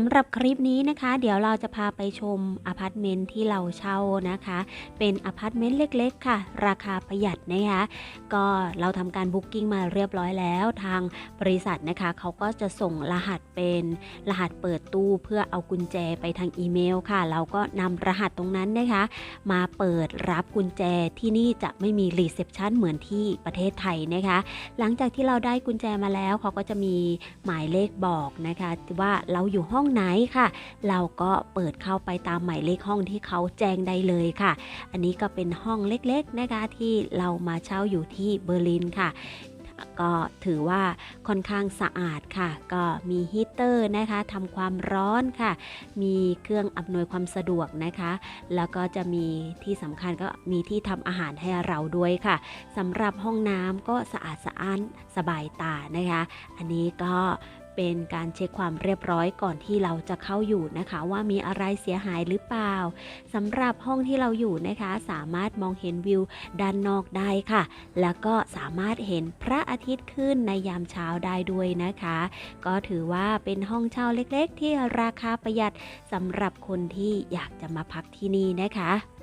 ำหรับคลิปนี้นะคะ เดี๋ยวเราจะพาไปชมอพาร์ตเมนต์ที่เราเช่านะคะ เป็นอพาร์ตเมนต์เล็กๆ ค่ะ ราคาประหยัดนะคะก็เราทำการบุ๊กิ้งมาเรียบร้อยแล้วทางบริษัทนะคะเขาก็จะส่งรหัสเป็นรหัสเปิดตู้เพื่อเอากุญแจไปทางอีเมลค่ะ เราก็นำรหัสตรงนั้นนะคะ มาเปิดรับกุญแจที่นี่จะไม่มีรีเซพชันเหมือนที่ประเทศไทยนะคะ หลังจากที่เราได้กุญแจมาแล้วเขาก็จะมีหมายเลขบอกนะคะว่าเราอยู่ห้องไหนค่ะ เราก็เปิดเข้าไปตามหมายเลขห้องที่เขาแจ้งได้เลยค่ะ อันนี้ก็เป็นห้องเล็กๆนะคะที่เรามาเช่าอยู่ที่เบอร์ลินค่ะก็ถือว่าค่อนข้างสะอาดค่ะ ก็มีฮีเตอร์นะคะทำความร้อนค่ะ มีเครื่องอำนวยความสะดวกนะคะ แล้วก็จะมีที่สำคัญก็มีที่ทำอาหารให้เราด้วยค่ะสำหรับห้องน้ำก็สะอาดสะอ้านสบายตานะคะ อันนี้ก็ เป็นการเช็คความเรียบร้อยก่อนที่เราจะเข้าอยู่นะคะ ว่ามีอะไรเสียหายหรือเปล่าสำหรับห้องที่เราอยู่นะคะ สามารถมองเห็นวิวด้านนอกได้ค่ะ แล้วก็สามารถเห็นพระอาทิตย์ขึ้นในยามเช้าได้ด้วยนะคะ ก็ถือว่าเป็นห้องเช่าเล็กๆ ที่ราคาประหยัดสำหรับคนที่อยากจะมาพักที่นี่นะคะ